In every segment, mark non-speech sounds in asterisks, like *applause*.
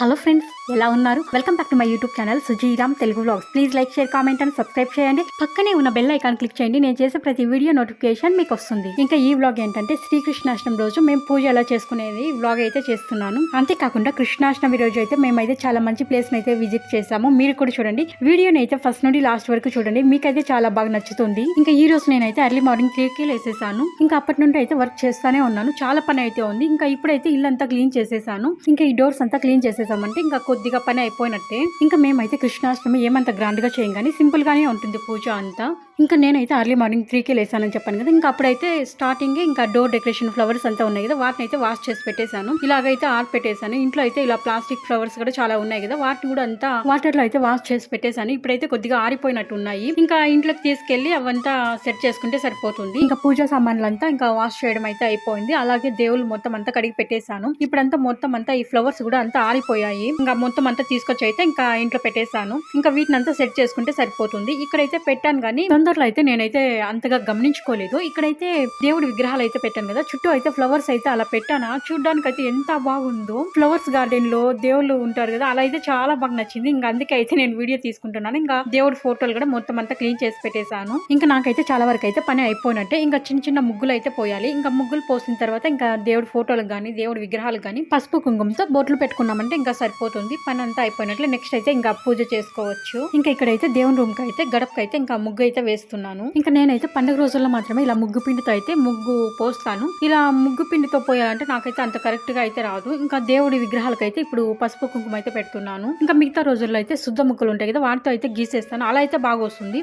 Hello friends ఎలా ఉన్నారు? Welcome back to my YouTube channel Sujiram Telugu vlogs please like share comment and subscribe చేయండి. పక్కనే ఉన్న bell icon click చేయండి. నేను చేసే ప్రతి వీడియో నోటిఫికేషన్ మీకు వస్తుంది. ఇంకా ఈ వ్లాగ్ ఏంటంటే శ్రీకృష్ణాష్టమి రోజు మేము పూజ ఎలా చేసుకునేది వ్లాగ్ అయితే చేస్తున్నాను. అంతేకాకుండా కృష్ణాష్టమి రోజు అయితే మేమైతే చాలా మంచి ప్లేస్ అయితే విజిట్ చేసాము మీరు కూడా చూడండి. వీడియోని అయితే ఫస్ట్ నుండి లాస్ట్ వరకు చూడండి. మీకైతే చాలా బాగా నచ్చుతుంది. ఇంకా ఈ రోజు నేనైతే ఎర్లీ మార్నింగ్ త్రీకి లేసేసాను. ఇంకా అప్పటి నుండి అయితే వర్క్ చేస్తానే ఉన్నాను. చాలా పని అయితే ఉంది. ఇంకా ఇప్పుడైతే ఇల్లంతా క్లీన్ చేసేసాను. ఇంకా ఈ డోర్స్ అంతా క్లీన్ చేసేసామంటే ఇంకా కొద్దిగా పని అయిపోయినట్టే. ఇంకా మేమైతే కృష్ణాష్టమి ఏమంత గ్రాండ్గా చేయం కానీ సింపుల్ గానే ఉంటుంది పూజ అంతా. ఇంకా నేనైతే అర్లీ మార్నింగ్ త్రీకి లేసానని చెప్పాను కదా ఇంకా అప్పుడైతే స్టార్టింగ్ ఇంకా డోర్ డెకరేషన్ ఫ్లవర్స్ అంతా ఉన్నాయి కదా వాటిని అయితే వాష్ చేసి పెట్టేశాను. ఇలాగైతే ఆర్ పెట్టేశాను ఇంట్లో అయితే ఇలా ప్లాస్టిక్ ఫ్లవర్స్ కూడా చాలా ఉన్నాయి కదా వాటిని కూడా అంతా వాటర్లో అయితే వాష్ చేసి పెట్టేశాను. ఇప్పుడైతే కొద్దిగా ఆరిపోయినట్టు ఉన్నాయి. ఇంకా ఇంట్లోకి తీసుకెళ్ళి అవంతా సెట్ చేసుకుంటే సరిపోతుంది. ఇంకా పూజా సామాన్లు అంతా ఇంకా వాష్ చేయడం అయితే అయిపోయింది. అలాగే దేవుళ్ళు మొత్తం అంతా కడిగి పెట్టేశాను. ఇప్పుడంతా మొత్తం అంతా ఈ ఫ్లవర్స్ కూడా అంతా ఆరిపోయాయి ఇంకా మొత్తం అంతా తీసుకొచ్చి అయితే ఇంకా ఇంట్లో పెట్టేశాను. ఇంకా వీటిని అంతా సెట్ చేసుకుంటే సరిపోతుంది. ఇక్కడైతే పెట్టాను కానీ తొందరలో అయితే నేనైతే అంతగా గమనించుకోలేదు. ఇక్కడైతే దేవుడి విగ్రహాలు అయితే పెట్టాను కదా చుట్టూ అయితే ఫ్లవర్స్ అయితే అలా పెట్టానా. చూడడానికి అయితే ఎంత బాగుందో. ఫ్లవర్స్ గార్డెన్లో దేవుళ్ళు ఉంటారు కదా అలా అయితే చాలా బాగా నచ్చింది. ఇంకా అందుకే అయితే నేను వీడియో తీసుకుంటున్నాను. ఇంకా దేవుడి ఫోటోలు కూడా మొత్తం అంతా క్లీన్ చేసి పెట్టేశాను. ఇంకా నాకైతే చాలా వరకు అయితే పని అయిపోయినట్టే. ఇంకా చిన్న చిన్న ముగ్గులు అయితే పోయాలి. ఇంకా ముగ్గులు పోసిన తర్వాత ఇంకా దేవుడి ఫోటోలకు కానీ దేవుడి విగ్రహాలకు కానీ పసుపు కుంకుమతో బొట్లు పెట్టుకున్నామంటే ఇంకా సరిపోతుంది. పని అంతా అయిపోయినట్లు నెక్స్ట్ అయితే ఇంకా పూజ చేసుకోవచ్చు. ఇంకా ఇక్కడైతే దేవుని రూమ్కి అయితే గడపకి అయితే ఇంకా ముగ్గు అయితే వేస్తున్నాను. ఇంకా నేనైతే పండుగ రోజుల్లో మాత్రమే ఇలా ముగ్గు పిండితో అయితే ముగ్గు పోస్తాను. ఇలా ముగ్గు పిండితో పోయాలంటే నాకైతే అంత కరెక్ట్గా అయితే రాదు. ఇంకా దేవుడి విగ్రహాలకు అయితే ఇప్పుడు పసుపు కుంకుమ అయితే పెడుతున్నాను. ఇంకా మిగతా రోజుల్లో అయితే శుద్ధ ముక్కలు ఉంటాయి కదా వాటితో అయితే గీసేస్తాను. అలా అయితే బాగా వస్తుంది.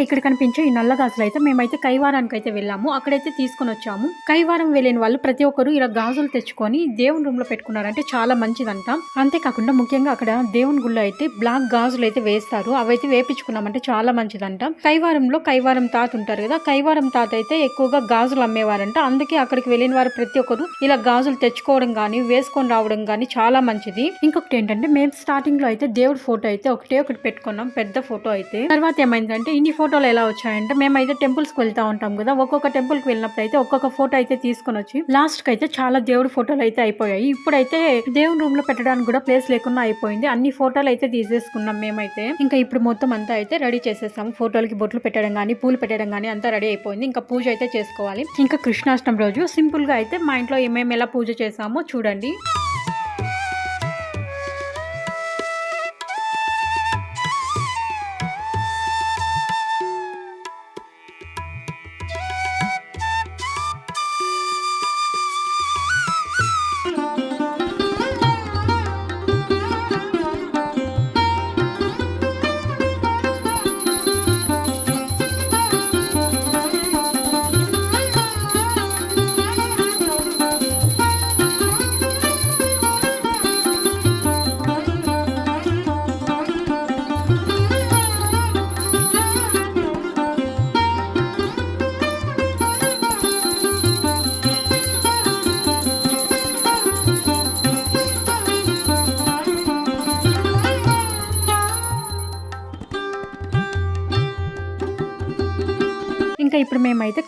ఇక్కడ కనిపించే ఈ నల్ల గాజులు అయితే మేమైతే కైవారానికి అయితే వెళ్ళాము. అక్కడైతే తీసుకొని వచ్చాము. కైవారం వెళ్ళిన వాళ్ళు ప్రతి ఒక్కరు ఇలా గాజులు తెచ్చుకొని దేవుని రూమ్లో పెట్టుకున్నారంటే చాలా మంచిదంట. అంతేకాకుండా ముఖ్యంగా అక్కడ దేవుని గుళ్ళో అయితే బ్లాక్ గాజులు అయితే వేస్తారు. అవైతే వేపించుకున్నామంటే చాలా మంచిదంట. కైవారంలో కైవారం తాత ఉంటారు కదా కైవారం తాత అయితే ఎక్కువగా గాజులు అమ్మేవారంట. అందుకే అక్కడికి వెళ్ళిన వారు ప్రతి ఒక్కరు ఇలా గాజులు తెచ్చుకోవడం కానీ వేసుకొని రావడం కానీ చాలా మంచిది. ఇంకొకటి ఏంటంటే మేము స్టార్టింగ్లో అయితే దేవుడి ఫోటో అయితే ఒకటే ఒకటి పెట్టుకున్నాం. పెద్ద ఫోటో అయితే. తర్వాత ఏమైందంటే ఇన్ని ఫోటోలు ఎలా వచ్చాయంటే మేమైతే టెంపుల్స్కి వెళ్తా ఉంటాం కదా ఒక్కొక్క టెంపుల్కి వెళ్ళినప్పుడు అయితే ఒక్కొక్క ఫోటో అయితే తీసుకొని వచ్చి లాస్ట్కి అయితే చాలా దేవుడి ఫోటోలు అయితే అయిపోయాయి. ఇప్పుడైతే దేవుని రూమ్లో పెట్టడానికి కూడా ప్లేస్ లేకుండా అయిపోయింది. అన్ని ఫోటోలు అయితే తీసేసుకున్నాం మేమైతే. ఇంకా ఇప్పుడు మొత్తం అంతా అయితే రెడీ చేసేసాం ఫోటోలకి బొట్లు పెట్టడం కానీ పూలు పెట్టడం కానీ అంతా రెడీ అయిపోయింది. ఇంకా పూజ అయితే చేసుకోవాలి. ఇంకా కృష్ణాష్టమి రోజు సింపుల్గా అయితే మా ఇంట్లో ఏమేమి ఎలా పూజ చేసామో చూడండి.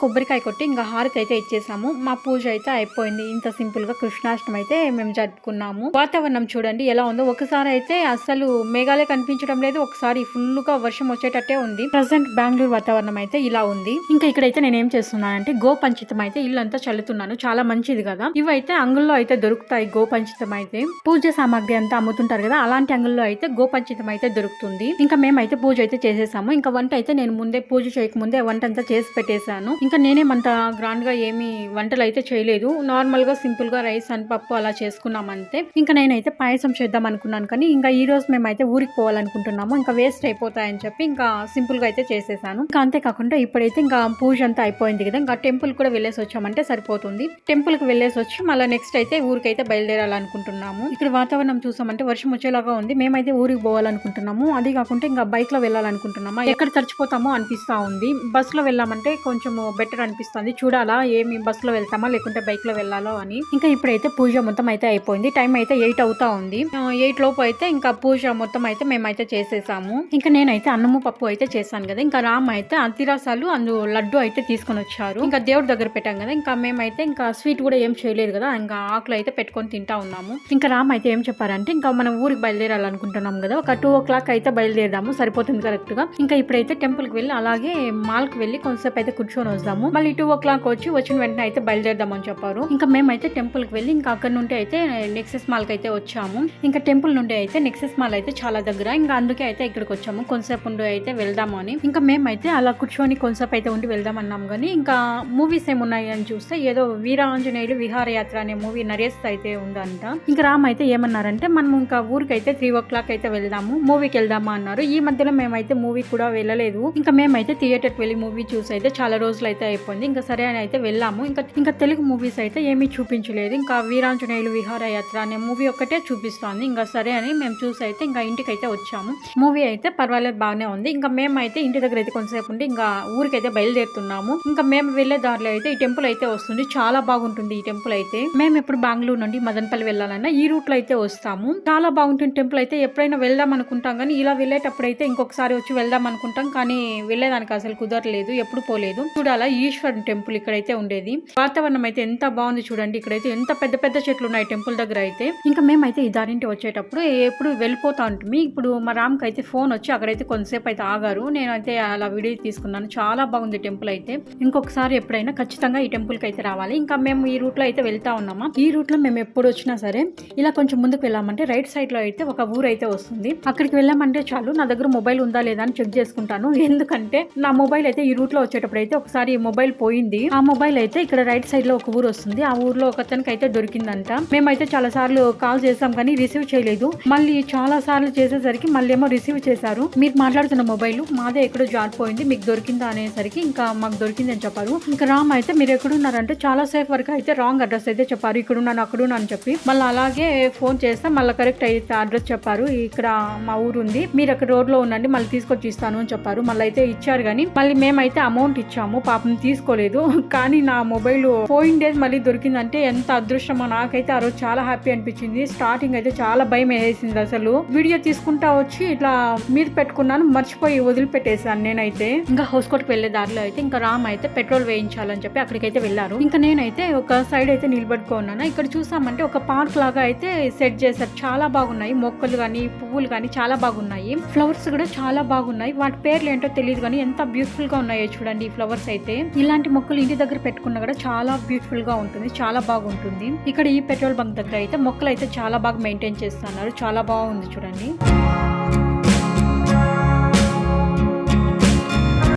కొబ్బరికాయ కొట్టి ఇంకా హారతి అయితే ఇచ్చేసాము. మా పూజ అయితే అయిపోయింది. ఇంత సింపుల్గా కృష్ణాష్టమి అయితే మేము జరుపుకున్నాము. వాతావరణం చూడండి ఎలా ఉందో. ఒకసారి అయితే అసలు మేఘాలే కనిపించడం లేదు. ఒకసారి ఫుల్గా వర్షం వచ్చేటట్టే ఉంది. ప్రజెంట్ బెంగళూరు వాతావరణం అయితే ఇలా ఉంది. ఇంకా ఇక్కడైతే నేను ఏం చేస్తున్నానంటే గో పంచితం అయితే ఇల్లు అంతా చల్లుతున్నాను. చాలా మంచిది కదా. ఇవైతే అంగుల్లో అయితే దొరుకుతాయి గో పంచితం అయితే. పూజ సామాగ్రి అంతా అమ్ముతుంటారు కదా. అలాంటి అంగుల్లో అయితే గో పంచితం అయితే దొరుకుతుంది. ఇంకా మేమైతే పూజ అయితే చేసేసాము. ఇంకా వంట అయితే నేను ముందే పూజ చేయకముందే వంట అంతా చేసి పెట్టేశాను. ఇంకా నేనేమంత గ్రాండ్గా ఏమి వంటలు అయితే చేయలేదు. నార్మల్గా సింపుల్గా సింపుల్గా రైస్ అండ్ పప్పు అలా చేసుకున్నామంటే ఇంకా నేనైతే పాయసం చేద్దాం అనుకున్నాను కానీ ఇంకా ఈ రోజు మేమైతే ఊరికి పోవాలనుకుంటున్నాము. ఇంకా వేస్ట్ అయిపోతాయని చెప్పి ఇంకా సింపుల్గా అయితే చేసేసాను. ఇంకా అంతేకాకుండా ఇప్పుడైతే ఇంకా పూజ అంతా అయిపోయింది కదా ఇంకా టెంపుల్ కూడా వెళ్ళేసి వచ్చామంటే సరిపోతుంది. టెంపుల్కి వెళ్ళేసి వచ్చి మళ్ళీ నెక్స్ట్ అయితే ఊరికైతే బయలుదేరాలనుకుంటున్నాము. ఇక్కడ వాతావరణం చూసామంటే వర్షం వచ్చేలాగా ఉంది. మేమైతే ఊరికి పోవాలనుకుంటున్నాము. అది కాకుండా ఇంకా బైక్లో వెళ్ళాలనుకుంటున్నాము? ఎక్కడ తడిచిపోతామో అనిపిస్తా ఉంది. బస్సులో వెళ్ళామంటే కొంచెం బెటర్ అనిపిస్తుంది. చూడాలా ఏమి బస్సులో వెళ్తామా లేకుంటే బైక్లో వెళ్ళాలో అని. ఇంకా ఇప్పుడైతే పూజ మొత్తం అయితే అయిపోయింది. టైం అయితే ఎయిట్ అవుతా ఉంది. ఎయిట్ లోపు అయితే ఇంకా పూజ మొత్తం అయితే మేమైతే చేసేసాము. ఇంకా నేనైతే అన్నము పప్పు అయితే చేశాను కదా. ఇంకా రామ్ అయితే అతిరాసాలు అందు లడ్డు అయితే తీసుకొని వచ్చారు. ఇంకా దేవుడి దగ్గర పెట్టాం కదా. ఇంకా మేమైతే ఇంకా స్వీట్ కూడా ఏం చేయలేదు కదా. ఇంకా ఆకులు అయితే పెట్టుకొని తింటా ఉన్నాము. ఇంకా రామ్ అయితే ఏం చెప్పారంటే ఇంకా మనం ఊరికి బయలుదేరాలనుకుంటున్నాం కదా. ఒక టూ ఓ క్లాక్ అయితే బయలుదేరదాము. సరిపోతుంది కరెక్ట్గా. ఇంకా ఇప్పుడైతే టెంపుల్కి వెళ్ళి అలాగే మాల్కి వెళ్ళి కొంతసేపు అయితే కూర్చొని వస్తాము మళ్ళీ టూ ఓ క్లాక్ వచ్చి వచ్చిన వెంటనే అయితే బయలుదేరదామని చెప్పారు. ఇంకా మేమైతే టెంపుల్కి వెళ్ళి ఇంకా అక్కడ నుండి అయితే నెక్సెస్ మాల్కి అయితే వచ్చాము. ఇంకా టెంపుల్ నుండి అయితే నెక్సెస్ మాల్ అయితే చాలా దగ్గర. ఇంకా అందుకే అయితే ఇక్కడికి వచ్చాము. కొంతసేపు ఉండి అయితే వెళ్దాము అని ఇంకా మేమైతే అలా కూర్చొని కొంతసేపు అయితే ఉండి వెళ్దాం అన్నాం కానీ ఇంకా మూవీస్ ఏమున్నాయి అని చూస్తే ఏదో వీరాంజనేయులు విహారయాత్ర అనే మూవీ నరేష్ అయితే ఉందంట. ఇంకా రామ్ అయితే ఏమన్నారంటే మనం ఇంకా ఊరికి అయితే త్రీ ఓ క్లాక్ అయితే వెళ్దాము. మూవీకి వెళ్దామా? అన్నారు. ఈ మధ్యలో మేమైతే మూవీ కూడా వెళ్ళలేదు. ఇంకా మేమైతే థియేటర్కి వెళ్ళి మూవీ చూసి అయితే చాలా రోజులు అయితే అయిపోయింది. ఇంకా సరే అని అయితే వెళ్ళాము. ఇంకా ఇంకా తెలుగు మూవీస్ అయితే ఏమీ చూపించలేదు. ఇంకా వీరాంజనేయులు విహారయాత్ర అనే మూవీ ఒక్కటే చూపిస్తోంది. ఇంకా సరే అని మేము చూసి అయితే ఇంకా ఇంటికి అయితే వచ్చాము. మూవీ అయితే పర్వాలేదు బాగానే ఉంది. ఇంకా మేమైతే ఇంటి దగ్గర అయితే కొంతసేపు ఉండి ఇంకా ఊరికైతే బయలుదేరుతున్నాము. ఇంకా మేము వెళ్ళే దారిలో అయితే ఈ టెంపుల్ అయితే వస్తుంది. చాలా బాగుంటుంది ఈ టెంపుల్ అయితే. మేము ఎప్పుడు బెంగళూరు నుండి మదనపల్లి వెళ్ళాలన్నా ఈ రూట్లో అయితే వస్తాము. చాలా బాగుంటుంది టెంపుల్ అయితే. ఎప్పుడైనా వెళ్దాం అనుకుంటాం కానీ ఇలా వెళ్ళేటప్పుడు అయితే ఇంకొకసారి వచ్చి వెళ్దాం అనుకుంటాం కానీ వెళ్ళేదానికి అసలు కుదరలేదు ఎప్పుడు పోలేదు. చూడాలా ఈశ్వర్ టెంపుల్ ఇక్కడైతే ఉండేది. వాతావరణం అయితే ఎంత బాగుంది చూడండి. ఇక్కడైతే ఎంత పెద్ద పెద్ద చెట్లు ఉన్నాయి టెంపుల్ దగ్గర అయితే. ఇంకా మేమైతే ఈ దారింటి వచ్చేటప్పుడు ఎప్పుడు వెళ్ళిపోతా ఉంటుంది ఇప్పుడు మా రామ్కి అయితే ఫోన్ వచ్చి అక్కడైతే కొంతసేపు అయితే ఆగారు. నేనైతే అలా వీడియో తీసుకున్నాను. చాలా బాగుంది టెంపుల్ అయితే. ఇంకొకసారి ఎప్పుడైనా ఖచ్చితంగా ఈ టెంపుల్కి అయితే రావాలి. ఇంకా మేము ఈ రూట్లో అయితే వెళ్తా ఉన్నామా? ఈ రూట్లో మేము ఎప్పుడు వచ్చినా సరే ఇలా కొంచెం ముందుకు వెళ్ళామంటే రైట్ సైడ్లో అయితే ఒక ఊరు అయితే వస్తుంది. అక్కడికి వెళ్ళామంటే చాలు. నా దగ్గర మొబైల్ ఉందా లేదా అని చెక్ చేసుకుంటాను. ఎందుకంటే నా మొబైల్ అయితే ఈ రూట్లో వచ్చేటప్పుడు అయితే ఒకసారి మొబైల్ పోయింది. ఆ మొబైల్ అయితే ఇక్కడ రైట్ సైడ్లో ఒక ఊరు వస్తుంది. ఆ ఊర్లో ఒకతనికి అయితే దొరికిందంట. మేమైతే చాలా సార్లు కాల్ చేసాం కానీ రిసీవ్ చేయలేదు. మళ్ళీ చాలా సార్లు చేసేసరికి మళ్ళీ ఏమో రిసీవ్ చేశారు. మీరు మాట్లాడుతున్న మొబైల్ మాదే ఎక్కడో జారిపోయింది మీకు దొరికిందా అనేసరికి ఇంకా మాకు దొరికింది అని చెప్పారు. ఇంకా రామ్ అయితే మీరు ఎక్కడున్నారంటే చాలా సేఫ్ వరకు అయితే రాంగ్ అడ్రస్ అయితే చెప్పారు. ఇక్కడ ఉన్నాను అక్కడ ఉన్నాను అని చెప్పి మళ్ళీ అలాగే ఫోన్ చేస్తే మళ్ళీ కరెక్ట్ అయితే అడ్రస్ చెప్పారు. ఇక్కడ మా ఊరు ఉంది. మీరు అక్కడ రోడ్లో ఉండండి మళ్ళీ తీసుకొచ్చి ఇస్తాను అని చెప్పారు. మళ్ళీ అయితే ఇచ్చారు కానీ మళ్ళీ మేమైతే అమౌంట్ ఇచ్చాము. పాపం తీసుకోలేదు. కానీ నా మొబైల్ పోయిండేది మళ్ళీ దొరికిందంటే ఎంత అదృష్టమో నాకైతే ఆ రోజు చాలా హ్యాపీ అనిపించింది. స్టార్టింగ్ అయితే చాలా భయం వేసింది అసలు. వీడియో తీసుకుంటా వచ్చి ఇట్లా మీద పెట్టుకున్నాను మర్చిపోయి వదిలిపెట్టేసాను నేనైతే. ఇంకా హౌస్ కోట్కి వెళ్ళే దారిలో అయితే ఇంకా రామ్ అయితే పెట్రోల్ వేయించాలని చెప్పి అక్కడికైతే వెళ్ళారు. ఇంకా నేనైతే ఒక సైడ్ అయితే నిలబడుకున్నాను ఇక్కడ చూసామంటే ఒక పార్క్ లాగా అయితే సెట్ చేశారు. చాలా బాగున్నాయి. మొక్కలు కానీ పువ్వులు కానీ చాలా బాగున్నాయి. ఫ్లవర్స్ కూడా చాలా బాగున్నాయి. వాటి పేర్లు ఏంటో తెలియదు కానీ ఎంత బ్యూటిఫుల్గా ఉన్నాయో చూడండి ఈ ఫ్లవర్స్ అయితే. ఇలాంటి మొక్కలు ఇంటి దగ్గర పెట్టుకున్నా కూడా చాలా బ్యూటిఫుల్గా ఉంటుంది చాలా బాగుంటుంది. ఇక్కడ ఈ పెట్రోల్ బంక్ దగ్గర అయితే మొక్కలు అయితే చాలా బాగా మెయింటైన్ చేస్తున్నారు చాలా బాగుంది చూడండి.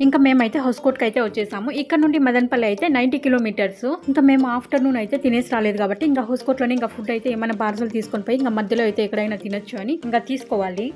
ఇంకా మేమైతే హౌస్ కోట్కి అయితే వచ్చేసాము. ఇక్కడ నుండి మదనపల్లి అయితే నైంటీ కిలోమీటర్స్ ఇంకా మేము ఆఫ్టర్నూన్ అయితే తినేసి రాలేదు కాబట్టి ఇంకా హౌస్ కోట్లోనే ఇంకా ఫుడ్ అయితే ఏమైనా పార్సల్ తీసుకొని పోయి ఇంకా మధ్యలో అయితే ఎక్కడైనా తినొచ్చు అని ఇంకా తీసుకోవాలి.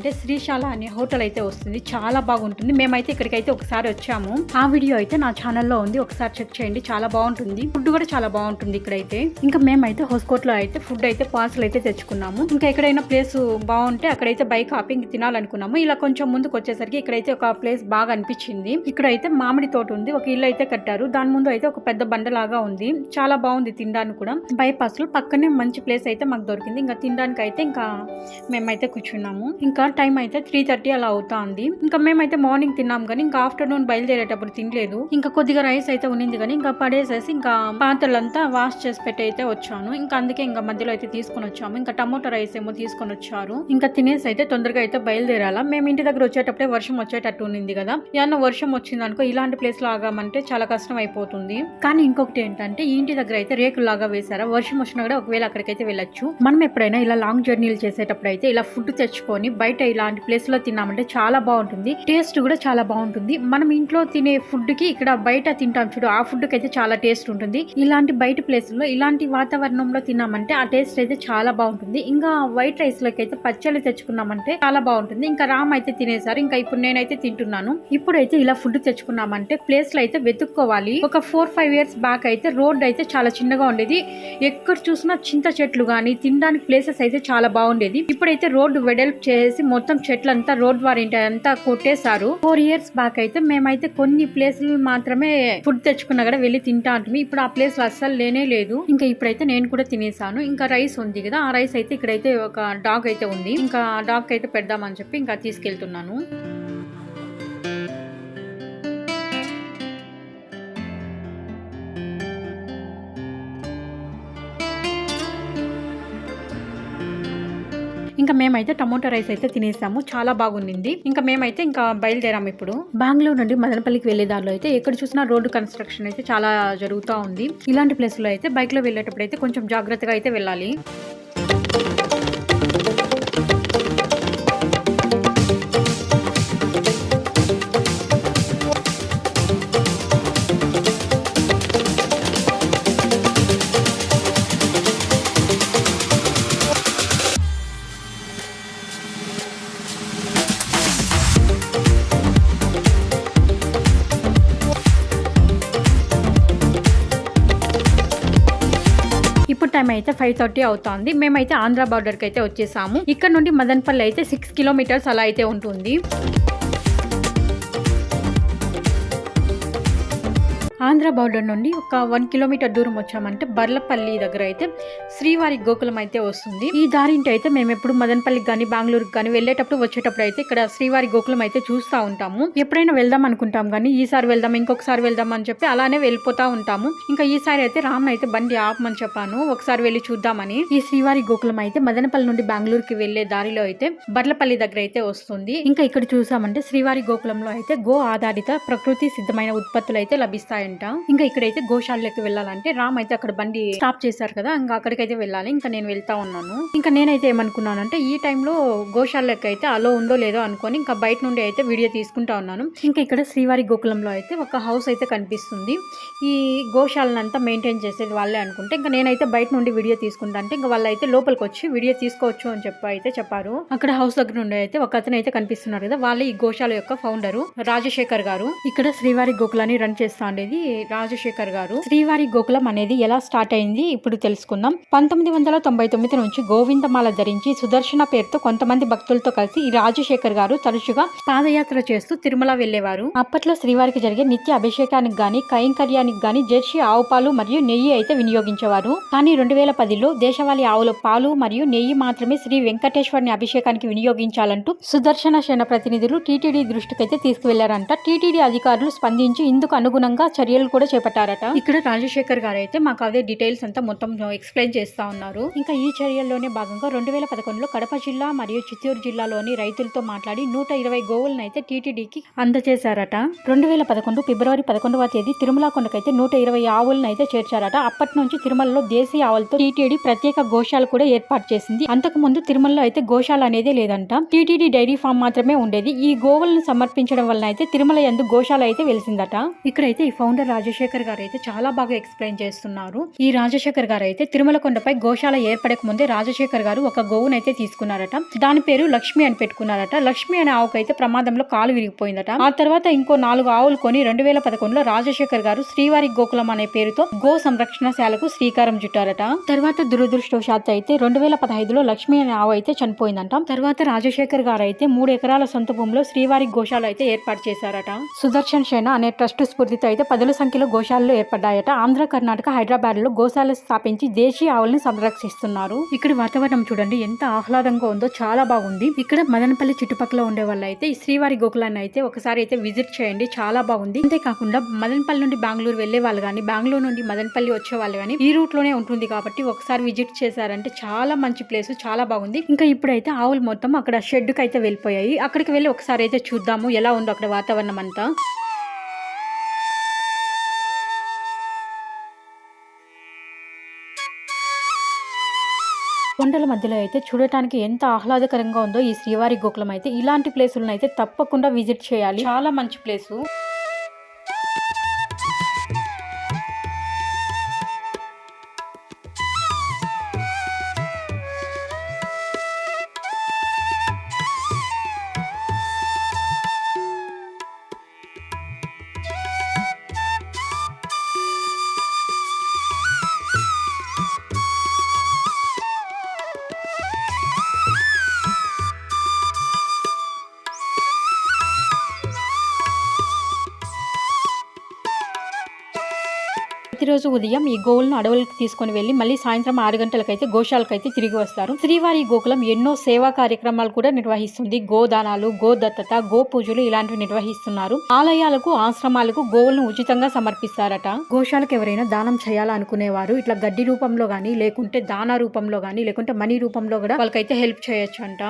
అంటే శ్రీశాల అనే హోటల్ అయితే వస్తుంది. చాలా బాగుంటుంది. మేమైతే ఇక్కడికైతే ఒకసారి వచ్చాము. ఆ వీడియో అయితే నా ఛానల్లో ఉంది. ఒకసారి చెక్ చేయండి. చాలా బాగుంటుంది. ఫుడ్ కూడా చాలా బాగుంటుంది ఇక్కడైతే. ఇంకా మేమైతే హోస్కోట్లో అయితే ఫుడ్ అయితే పార్సల్ అయితే తెచ్చుకున్నాము. ఇంకా ఎక్కడైనా ప్లేస్ బాగుంటే అక్కడైతే బైక్ ఆపి తినాలనుకున్నాము. ఇలా కొంచెం ముందుకు వచ్చేసరికి ఇక్కడైతే ఒక ప్లేస్ బాగా అనిపించింది. ఇక్కడైతే మామిడి తోట ఉంది. ఒక ఇల్లు అయితే కట్టారు. దాని ముందు అయితే ఒక పెద్ద బండలాగా ఉంది. చాలా బాగుంది తినడానికి కూడా. బైపాస్లో పక్కనే మంచి ప్లేస్ అయితే మాకు దొరికింది. ఇంకా తినడానికి అయితే ఇంకా మేమైతే కూర్చున్నాము. ఇంకా టైం అయితే త్రీ థర్టీ అలా అవుతా ఉంది ఇంకా మేమైతే మార్నింగ్ తిన్నాం కానీ ఇంకా ఆఫ్టర్నూన్ బయలుదేరేటప్పుడు తినలేదు. ఇంకా కొద్దిగా రైస్ అయితే ఉన్నింది కానీ ఇంకా పడేసేసి ఇంకా పాత్రలంతా వాష్ చేసి పెట్టి అయితే వచ్చాను. ఇంకా అందుకే ఇంకా మధ్యలో అయితే తీసుకొని వచ్చాము. ఇంకా టమోటా రైస్ ఏమో తీసుకొని వచ్చారు. ఇంకా తినేసి అయితే తొందరగా అయితే బయలుదేరాలా. మేము ఇంటి దగ్గర వచ్చేటప్పుడే వర్షం వచ్చేటట్టు ఉన్నింది కదా. ఏమన్నా వర్షం వచ్చింది అనుకో ఇలాంటి ప్లేస్లో ఆగామంటే చాలా కష్టం అయిపోతుంది. కానీ ఇంకొకటి ఏంటంటే ఈ ఇంటి దగ్గర అయితే రేకులు లాగా వేసారా వర్షం వచ్చినా కూడా ఒకవేళ అక్కడికైతే వెళ్ళొచ్చు. మనం ఎప్పుడైనా ఇలా లాంగ్ జర్నీలు చేసేటప్పుడు అయితే ఇలా ఫుడ్ తెచ్చుకొని బయట ఇలాంటి ప్లేస్లో తిన్నామంటే చాలా బాగుంటుంది. టేస్ట్ కూడా చాలా బాగుంటుంది. మనం ఇంట్లో తినే ఫుడ్కి ఇక్కడ బయట తింటాం చూడు ఆ ఫుడ్కి అయితే చాలా టేస్ట్ ఉంటుంది. ఇలాంటి బయట ప్లేస్లో ఇలాంటి వాతావరణంలో తిన్నామంటే ఆ టేస్ట్ అయితే చాలా బాగుంటుంది. ఇంకా వైట్ రైస్లోకి అయితే పచ్చళ్ళు తెచ్చుకున్నామంటే చాలా బాగుంటుంది. ఇంకా రామ్ అయితే తినేసారు. ఇంకా ఇప్పుడు నేనైతే తింటున్నాను. ఇప్పుడైతే ఇలా ఫుడ్ తెచ్చుకున్నామంటే ప్లేస్లో అయితే వెతుక్కోవాలి. ఒక ఫోర్ ఫైవ్ ఇయర్స్ బ్యాక్ అయితే రోడ్ అయితే చాలా చిన్నగా ఉండేది. ఎక్కడ చూసినా చింత చెట్లు గానీ తినడానికి ప్లేసెస్ అయితే చాలా బాగుండేది. ఇప్పుడైతే రోడ్డు వెడల్పు చేసి మొత్తం చెట్లంతా రోడ్ వారింటి అంతా కొట్టేశారు. ఫోర్ ఇయర్స్ బ్యాక్ అయితే మేమైతే కొన్ని ప్లేసులు మాత్రమే ఫుడ్ తెచ్చుకున్నా కూడా వెళ్ళి తింటా ఉంటుంది ఇప్పుడు ఆ ప్లేస్ అస్సలు లేనే లేదు. ఇంకా ఇప్పుడైతే నేను కూడా తినేసాను ఇంకా రైస్ ఉంది కదా ఆ రైస్ అయితే ఇక్కడైతే ఒక డాగ్ అయితే ఉంది. ఇంకా డాగ్ అయితే పెడదామని చెప్పి ఇంకా తీసుకెళ్తున్నాను. ఇంకా మేమైతే టమోటా రైస్ అయితే తినేసాము. చాలా బాగుండింది. ఇంకా మేమైతే ఇంకా బయలుదేరాము ఇప్పుడు. బెంగళూరు నుండి మదనపల్లికి వెళ్ళే దారిలో అయితే ఎక్కడ చూసినా రోడ్డు కన్స్ట్రక్షన్ అయితే చాలా జరుగుతూ ఉంది. ఇలాంటి ప్లేస్లో అయితే బైక్లో వెళ్ళేటప్పుడు అయితే కొంచెం జాగ్రత్తగా అయితే వెళ్ళాలి. టైం అయితే ఫైవ్ థర్టీ అవుతోంది. మేమైతే ఆంధ్ర బార్డర్కి అయితే వచ్చేసాము. ఇక్కడ నుండి మదన్పల్లి అయితే సిక్స్ కిలోమీటర్స్ అలా అయితే ఉంటుంది. ఆంధ్ర బార్డర్ నుండి ఒక వన్ కిలోమీటర్ దూరం వచ్చామంటే బర్లపల్లి దగ్గర అయితే శ్రీవారి గోకులం అయితే వస్తుంది. ఈ దారింటి అయితే మేము ఎప్పుడు మదనపల్లికి కానీ బెంగళూరుకి కానీ వెళ్ళేటప్పుడు వచ్చేటప్పుడు అయితే ఇక్కడ శ్రీవారి గోకులం అయితే చూస్తూ ఉంటాము. ఎప్పుడైనా వెళ్దాం అనుకుంటాం కానీ ఈసారి వెళ్దాం ఇంకొకసారి వెళ్దాం అని చెప్పి అలానే వెళ్ళిపోతా ఉంటాము. ఇంకా ఈసారి అయితే రామ్ అయితే బండి ఆపమని చెప్పాను. ఒకసారి వెళ్ళి చూద్దామని. ఈ శ్రీవారి గోకులం అయితే మదనపల్లి నుండి బెంగళూరుకి వెళ్ళే దారిలో అయితే బర్లపల్లి దగ్గర అయితే వస్తుంది. ఇంకా ఇక్కడ చూసామంటే శ్రీవారి గోకులంలో అయితే గో ఆధారిత ప్రకృతి సిద్ధమైన ఉత్పత్తులు అయితే లభిస్తాయి లభిస్తాయంట ఇంకా ఇక్కడైతే గోశాలకి వెళ్ళాలంటే రామ్ అయితే అక్కడ బండి స్టాప్ చేశారు కదా ఇంకా అక్కడికైతే వెళ్ళాలి. ఇంకా నేను వెళ్తా ఉన్నాను. ఇంకా నేనైతే ఏమనుకున్నానంటే ఈ టైంలో గోశాలకి అయితే అలో ఉందో లేదో అనుకొని ఇంకా బయట నుండి అయితే వీడియో తీసుకుంటా ఉన్నాను. ఇంకా ఇక్కడ శ్రీవారి గోకులంలో అయితే ఒక హౌస్ అయితే కనిపిస్తుంది. ఈ గోశాలనంతా మెయింటైన్ చేసేది వాళ్ళే అనుకుంటే ఇంకా నేనైతే బయట నుండి వీడియో తీసుకుంటా అంటే ఇంకా వాళ్ళు అయితే లోపలికి వచ్చి వీడియో తీసుకోవచ్చు అని చెప్పి అయితే చెప్పారు. అక్కడ హౌస్ దగ్గర నుండి అయితే ఒక అతను అయితే కనిపిస్తున్నారు కదా వాళ్ళే ఈ గోశాల యొక్క ఫౌండరు రాజశేఖర్ గారు. ఇక్కడ శ్రీవారి గోకులాన్ని రన్ చేస్తా ఉండేది. రాజశేఖర్ గారు. శ్రీవారి గోకులం అనేది ఎలా స్టార్ట్ అయింది? ఇప్పుడు తెలుసుకుందాం. పంతొమ్మిది వందల తొంభై తొమ్మిది నుంచి గోవిందమాల ధరించి సుదర్శన పేరుతో కొంతమంది భక్తులతో కలిసి ఈ రాజశేఖర్ గారు తరచుగా పాదయాత్ర చేస్తూ తిరుమల వెళ్ళేవారు అప్పట్లో శ్రీవారికి జరిగే నిత్య అభిషేకానికి గాని కైంకర్యానికి గాని జెర్సీ ఆవు పాలు మరియు నెయ్యి అయితే వినియోగించేవారు. కానీ రెండు వేల పదిలో దేశవాళీ ఆవుల పాలు మరియు నెయ్యి మాత్రమే శ్రీ వెంకటేశ్వరుని అభిషేకానికి వినియోగించాలంటూ సుదర్శన సేన ప్రతినిధులు టీటీడీ దృష్టికైతే తీసుకువెళ్ళారంట. టీటీడీ అధికారులు స్పందించి ఇందుకు అనుగుణంగా చర్యలు కూడా చేపట్టారట. ఇక్కడ రాజశేఖర్ గారు అయితే మాకు అదే డీటెయిల్స్ అంతా మొత్తం ఎక్స్ప్లెయిన్ చేస్తా ఉన్నారు. ఇంకా ఈ చర్యల్లోనే భాగంగా రెండు వేల పదకొండులో కడప జిల్లా మరియు చిత్తూరు జిల్లాలోని రైతులతో మాట్లాడి నూట ఇరవై గోవులను అయితే టీటీడీకి అందజేశారట. రెండు వేల పదకొండు ఫిబ్రవరి పదకొండవ తేదీ తిరుమల కొండకైతే నూట ఇరవై ఆవులను అయితే చేర్చారట. అప్పటి నుంచి తిరుమలలో దేశీయ ఆవులతో టీటీడీ ప్రత్యేక గోశాల కూడా ఏర్పాటు చేసింది. అంతకు ముందు తిరుమలలో అయితే గోశాల అనేది లేదంట. టీటీడీ డైరీ ఫామ్ మాత్రమే ఉండేది. ఈ గోవులను సమర్పించడం వలన అయితే తిరుమల యందు గోశాల అయితే వెలిసిందట. ఇక్కడైతే ఈ ఫౌండర్ రాజశేఖర్ గారు అయితే చాలా బాగా ఎక్స్ప్లెయిన్ చేస్తున్నారు. ఈ రాజశేఖర్ గారు అయితే తిరుమల కొండపై గోశాల ఏర్పడక ముందే రాజశేఖర్ గారు ఒక గోవును అయితే తీసుకున్నారట. దాని పేరు లక్ష్మి అని పెట్టుకున్నారట. లక్ష్మి అనే ఆవుకు అయితే ప్రమాదంలో కాలు విరిగిపోయిందట. ఆ తర్వాత ఇంకో నాలుగు ఆవులు కొని రెండు వేల పదకొండులో రాజశేఖర్ గారు శ్రీవారి గోకులం అనే పేరుతో గో సంరక్షణశాలకు శ్రీకారం చుట్టారట. తర్వాత దురదృష్టవశాత్తు అయితే రెండు వేల పదహైదులో లక్ష్మి అనే ఆవు అయితే చనిపోయిందంట. తర్వాత రాజశేఖర్ గారు అయితే మూడు ఎకరాల సొంత భూమిలో శ్రీవారి గోశాల అయితే ఏర్పాటు చేశారట. సుదర్శన్ సేన అనే ట్రస్ట్ స్ఫూర్తితో అయితే పదుల సంఖ్యలో గోశాలలు ఏర్పడ్డాయట. ఆంధ్ర కర్ణాటక హైదరాబాద్లో గోశాల స్థాపించి దేశీయ ఆవుల్ని సంరక్షిస్తున్నారు. ఇక్కడ వాతావరణం చూడండి ఎంత ఆహ్లాదంగా ఉందో చాలా బాగుంది. ఇక్కడ మదనపల్లి చుట్టుపక్కల ఉండే వాళ్ళు అయితే ఈ శ్రీవారి గోకులాన్ని అయితే ఒకసారి అయితే విజిట్ చేయండి చాలా బాగుంది. అంతేకాకుండా మదనపల్లి నుండి బెంగళూరు వెళ్ళే వాళ్ళు కానీ బెంగళూరు నుండి మదనపల్లి వచ్చే వాళ్ళు కానీ ఈ రూట్లోనే ఉంటుంది కాబట్టి ఒకసారి విజిట్ చేశారంటే చాలా మంచి ప్లేస్ చాలా బాగుంది. ఇంకా ఇప్పుడైతే ఆవులు మొత్తం అక్కడ షెడ్కి అయితే వెళ్ళిపోయాయి. అక్కడికి వెళ్ళి ఒకసారి అయితే చూద్దాము ఎలా ఉందో అక్కడ వాతావరణం అంతా. కొండల మధ్యలో అయితే చూడటానికి ఎంత ఆహ్లాదకరంగా ఉందో ఈ శ్రీవారి గోకులం అయితే. ఇలాంటి ప్లేసులను అయితే తప్పకుండా విజిట్ చేయాలి. చాలా మంచి ప్లేసు. ఉదయం ఈ గోవులను అడవులకు తీసుకొని వెళ్ళి మళ్ళీ సాయంత్రం ఆరు గంటలకైతే గోశాలకైతే తిరిగి వస్తారు. శ్రీవారి గోకులం ఎన్నో సేవా కార్యక్రమాలు కూడా నిర్వహిస్తుంది. గోదానాలు గోదత్తత గో పూజలు ఇలాంటివి నిర్వహిస్తున్నారు. ఆలయాలకు ఆశ్రమాలకు గోవులను ఉచితంగా సమర్పిస్తారట. గోశాలకు ఎవరైనా దానం చేయాలనుకునేవారు ఇట్లా గడ్డి రూపంలో గానీ లేకుంటే దాన రూపంలో గానీ లేకుంటే మనీ రూపంలో కూడా వాళ్ళకైతే హెల్ప్ చేయొచ్చు అంట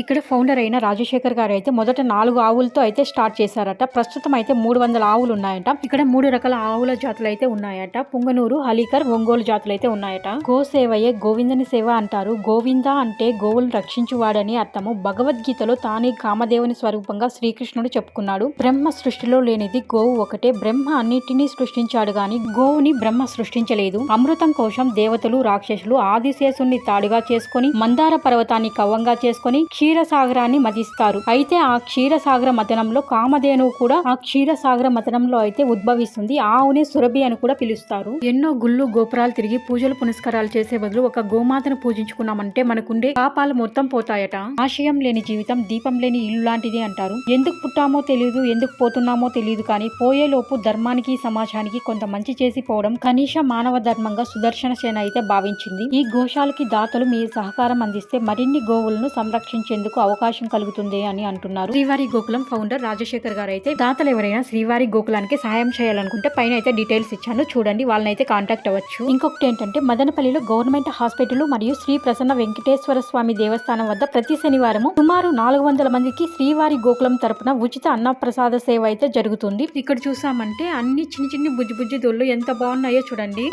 ఇక్కడ ఫౌండర్ అయిన రాజశేఖర్ గారు అయితే మొదట నాలుగు ఆవులతో అయితే స్టార్ట్ చేశారట. ప్రస్తుతం అయితే మూడు వందల ఆవులు ఉన్నాయట. ఇక్కడ మూడు రకాల ఆవుల జాతులు అయితే ఉన్నాయట. పుంగనూరు హలీకర్ ఒంగోలు జాతులు అయితే ఉన్నాయట. గో సేవయే గోవిందని సేవ అంటారు. గోవింద అంటే గోవులను రక్షించువాడని అర్థము. భగవద్గీతలో తానే కామదేవుని స్వరూపంగా శ్రీకృష్ణుడు చెప్పుకున్నాడు. బ్రహ్మ సృష్టిలో లేనిది గోవు ఒకటే. బ్రహ్మ అన్నిటినీ సృష్టించాడు గాని గోవుని బ్రహ్మ సృష్టించలేదు. అమృతం కోసం దేవతలు రాక్షసులు ఆదిశేషుణ్ణి తాడుగా చేసుకొని మందార పర్వతాన్ని కవ్వంగా చేసుకొని క్షీరసాగరాన్ని మధిస్తారు అయితే ఆ క్షీరసాగర మథనంలో కామధేనువు కూడా ఆ క్షీరసాగర మథనంలో అయితే ఉద్భవిస్తుంది. ఆవునే సురభి అని కూడా పిలుస్తారు. ఎన్నో గుళ్ళు గోపురాలు తిరిగి పూజలు పునస్కారాలు చేసే బదులు ఒక గోమాతను పూజించుకున్నామంటే మనకుండే పాపాలు మొత్తం పోతాయట. ఆశయం లేని జీవితం దీపం లేని ఇల్లు లాంటిది అంటారు. ఎందుకు పుట్టామో తెలియదు ఎందుకు పోతున్నామో తెలియదు కానీ పోయేలోపు ధర్మానికి సమాజానికి కొంత మంచి చేసి పోవడం కనీస మానవ ధర్మంగా సుదర్శన సేన అయితే భావించింది. ఈ గోశాలకి దాతలు మీ సహకారం అందిస్తే మరిన్ని గోవులను సంరక్షించేందుకు అవకాశం కలుగుతుంది అని అంటున్నారు. శ్రీవారి గోకులం ఫౌండర్ రాజశేఖర్ గారు అయితే దాతలు ఎవరైనా శ్రీవారి గోకులానికి సహాయం చేయాలనుకుంటే పైన అయితే డీటెయిల్స్ ఇచ్చాను. చూడండి వాళ్ళని అయితే కాంటాక్ట్ అవ్వచ్చు. ఇంకొకటి ఏంటంటే మదనపల్లిలో గవర్నమెంట్ హాస్పిటల్ మరియు శ్రీ ప్రసన్న వెంకటేశ్వర స్వామి దేవస్థానం వద్ద ప్రతి శనివారం సుమారు నాలుగు వందల మందికి శ్రీవారి గోకులం తరపున ఉచిత అన్నప్రసాద సేవ అయితే జరుగుతుంది. ఇక్కడ చూసామంటే అన్ని చిన్న చిన్న బుజ్జి బుజ్జి దొళ్ళు ఎంత బాగున్నాయో చూడండి.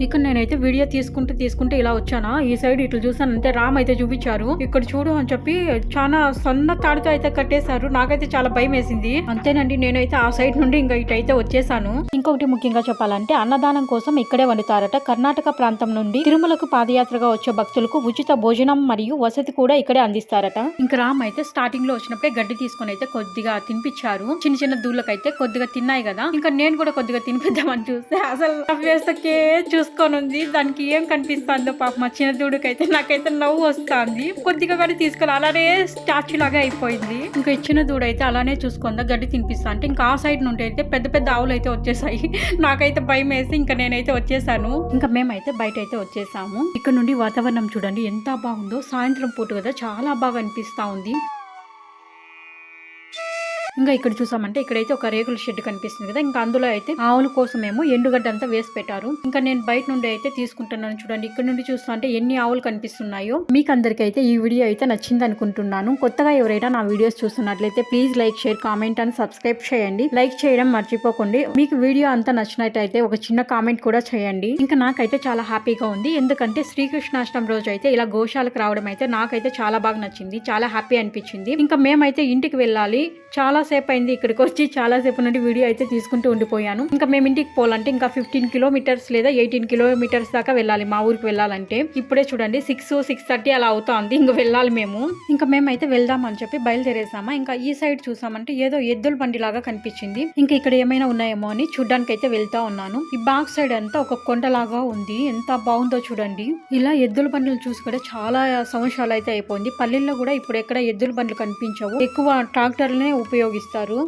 ఇక్కడ నేనైతే వీడియో తీసుకుంటూ తీసుకుంటూ ఇలా వచ్చానా? ఈ సైడ్ ఇట్లా చూసాను అంటే రామ్ అయితే చూపించారు. ఇక్కడ చూడు అని చెప్పి చాలా సన్న తాడుతో అయితే కట్టేశారు. నాకైతే చాలా భయం వేసింది. అంతేనండి నేనైతే ఆ సైడ్ నుండి ఇంకా ఇటైతే వచ్చేసాను. ఇంకొకటి ముఖ్యంగా చెప్పాలంటే అన్నదానం కోసం ఇక్కడే వండుతారట. కర్ణాటక ప్రాంతం నుండి తిరుమలకు పాదయాత్రగా వచ్చే భక్తులకు ఉచిత భోజనం మరియు వసతి కూడా ఇక్కడే అందిస్తారట. ఇంకా రామ్ అయితే స్టార్టింగ్లో వచ్చినప్పుడే గడ్డి తీసుకొని అయితే కొద్దిగా తినిపించారు. చిన్న చిన్న దూళ్ళకైతే కొద్దిగా తిన్నాయి కదా. ఇంకా నేను కూడా కొద్దిగా తినిపిద్దామని చూస్తే అసలు చూస్తే మూసుకొని ఉంది. దానికి ఏం కనిపిస్తుందో పాప మా చిన్న దూడుకైతే నాకైతే నవ్వు వస్తుంది. కొద్దిగా కానీ తీసుకోవాలి అలానే స్టాచ్యూ లాగా అయిపోయింది. ఇంకా ఇచ్చిన దూడ అయితే అలానే చూసుకుందా గడ్డి తినిపిస్తా అంటే ఇంకా ఆ సైడ్ నుండి అయితే పెద్ద పెద్ద ఆవులు అయితే వచ్చేసాయి. *laughs* నాకైతే భయం వేసి ఇంకా నేనైతే వచ్చేసాను. ఇంకా మేమైతే బయట అయితే వచ్చేసాము. ఇక్కడ నుండి వాతావరణం చూడండి ఎంత బాగుందో. సాయంత్రం పూట కదా చాలా బాగా అనిపిస్తా ఉంది. ఇంకా ఇక్కడ చూసామంటే ఇక్కడైతే ఒక రేకుల షెడ్ కనిపిస్తుంది కదా ఇంకా అందులో అయితే ఆవుల కోసమేమో ఎండుగడ్డ అంతా వేసి పెట్టారు. ఇంకా నేను బయట నుండి అయితే తీసుకుంటున్నాను చూడండి. ఇక్కడ నుండి చూస్తుంటే ఎన్ని ఆవులు కనిపిస్తున్నాయో మీకు అందరికీ అయితే ఈ వీడియో అయితే నచ్చింది అనుకుంటున్నాను. కొత్తగా ఎవరైనా నా వీడియోస్ చూస్తున్నట్లయితే please like share comment and subscribe చేయండి. లైక్ చేయడం మర్చిపోకండి. మీకు వీడియో అంతా నచ్చినట్టయితే ఒక చిన్న కామెంట్ కూడా చేయండి. ఇంకా నాకైతే చాలా హ్యాపీగా ఉంది. ఎందుకంటే శ్రీకృష్ణాష్టమి రోజు అయితే ఇలా గోశాలకు రావడం అయితే నాకైతే చాలా బాగా నచ్చింది. చాలా హ్యాపీ అనిపించింది. ఇంకా మేమైతే ఇంటికి వెళ్ళాలి. చాలా సేపు అయింది ఇక్కడికి వచ్చి చాలా సేపు నుండి వీడియో అయితే తీసుకుంటూ ఉండిపోయాను. ఇంకా మేము ఇంటికి పోవాలంటే ఇంకా ఫిఫ్టీన్ కిలోమీటర్స్ లేదా ఎయిటీన్ కిలోమీటర్స్ దాకా వెళ్ళాలి మా ఊరికి వెళ్ళాలంటే. ఇప్పుడే చూడండి సిక్స్ సిక్స్ థర్టీ అలా అవుతుంది. ఇంకా వెళ్ళాలి మేము. ఇంకా మేమైతే వెళ్దాం అని చెప్పి బయలుదేరేసామా. ఇంకా ఈ సైడ్ చూసామంటే ఏదో ఎద్దుల బండి లాగా కనిపించింది. ఇంకా ఇక్కడ ఏమైనా ఉన్నాయేమో అని చూడ్డానికి అయితే వెళ్తా ఉన్నాను. ఈ బాక్ సైడ్ అంతా ఒక కొండలాగా ఉంది. ఎంత బాగుందో చూడండి. ఇలా ఎద్దుల బండ్లు చూసి కూడా చాలా సంవత్సరాలు అయితే అయిపోయింది. పల్లెల్లో కూడా ఇప్పుడు ఎక్కడ ఎద్దుల బండ్లు కనిపించవు. ఎక్కువ ట్రాక్టర్లనే ఉపయోగిస్తారు.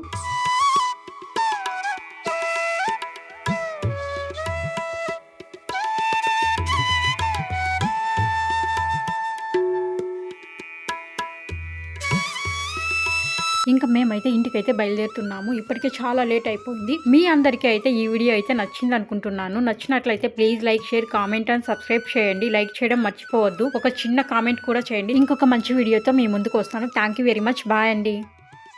ఇంకా మేమైతే ఇంటికైతే బయలుదేరుతున్నాము. ఇప్పటికే చాలా లేట్ అయిపోయింది. మీ అందరికీ అయితే ఈ వీడియో అయితే నచ్చింది అనుకుంటున్నాను నచ్చినట్లయితే please like share comment and subscribe చేయండి. లైక్ చేయడం మర్చిపోవద్దు. ఒక చిన్న కామెంట్ కూడా చేయండి. ఇంకొక మంచి వీడియోతో మీ ముందుకు వస్తాను. Thank you very much. Bye అండి.